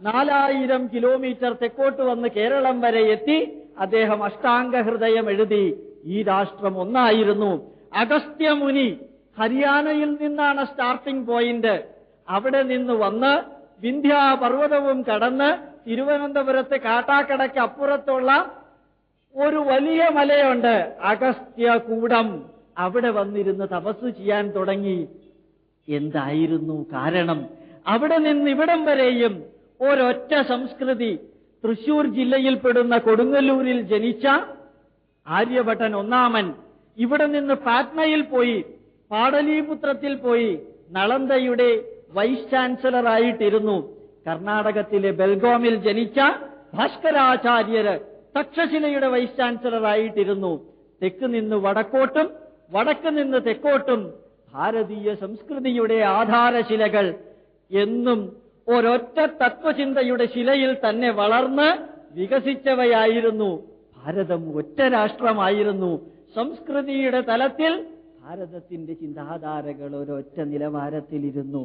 നാലായിരം കിലോമീറ്റർ തെക്കോട്ട് വന്ന് കേരളം വരെ എത്തി അദ്ദേഹം അഷ്ടാംഗ ഹൃദയം എഴുതി. ഈ രാഷ്ട്രം ഒന്നായിരുന്നു. അഗസ്ത്യമുനി ഹരിയാനയിൽ നിന്നാണ് സ്റ്റാർട്ടിംഗ് പോയിന്റ് അവിടെ നിന്ന് വന്ന് വിന്ധ്യാപർവതവും കടന്ന് തിരുവനന്തപുരത്ത് കാട്ടാക്കടയ്ക്ക് അപ്പുറത്തുള്ള ഒരു വലിയ മലയുണ്ട് അഗസ്ത്യകൂടം. അവിടെ വന്നിരുന്ന് തപസ് ചെയ്യാൻ തുടങ്ങി. എന്തായിരുന്നു കാരണം? അവിടെ നിന്ന് ഇവിടം വരെയും ഒരൊറ്റ സംസ്കൃതി. തൃശൂർ ജില്ലയിൽപ്പെടുന്ന കൊടുങ്ങല്ലൂരിൽ ജനിച്ച ആര്യഭട്ടൻ ഒന്നാമൻ. ഇവിടെ നിന്ന് പാറ്റ്നയിൽ പോയി പാടലീപുത്രത്തിൽ പോയി നളന്തയുടെ വൈസ് ചാൻസലർ ആയിട്ടിരുന്നു കർണാടകത്തിലെ ബെൽഗോമിൽ ജനിച്ച ഭാസ്കരാചാര്യര് തക്ഷശിലയുടെ വൈസ് ചാൻസലർ ആയിട്ടിരുന്നു തെക്ക് നിന്ന് വടക്കോട്ടും വടക്ക് നിന്ന് തെക്കോട്ടും ഭാരതീയ സംസ്കൃതിയുടെ ആധാരശിലകൾ എന്നും ഒരൊറ്റ തത്വചിന്തയുടെ ശിലയിൽ തന്നെ വളർന്ന് വികസിച്ചവയായിരുന്നു. ഭാരതം ഒറ്റ രാഷ്ട്രമായിരുന്നു. സംസ്കൃതിയുടെ തലത്തിൽ ഭാരതത്തിന്റെ ചിന്താധാരകൾ ഒരൊറ്റ നിലവാരത്തിലിരുന്നു.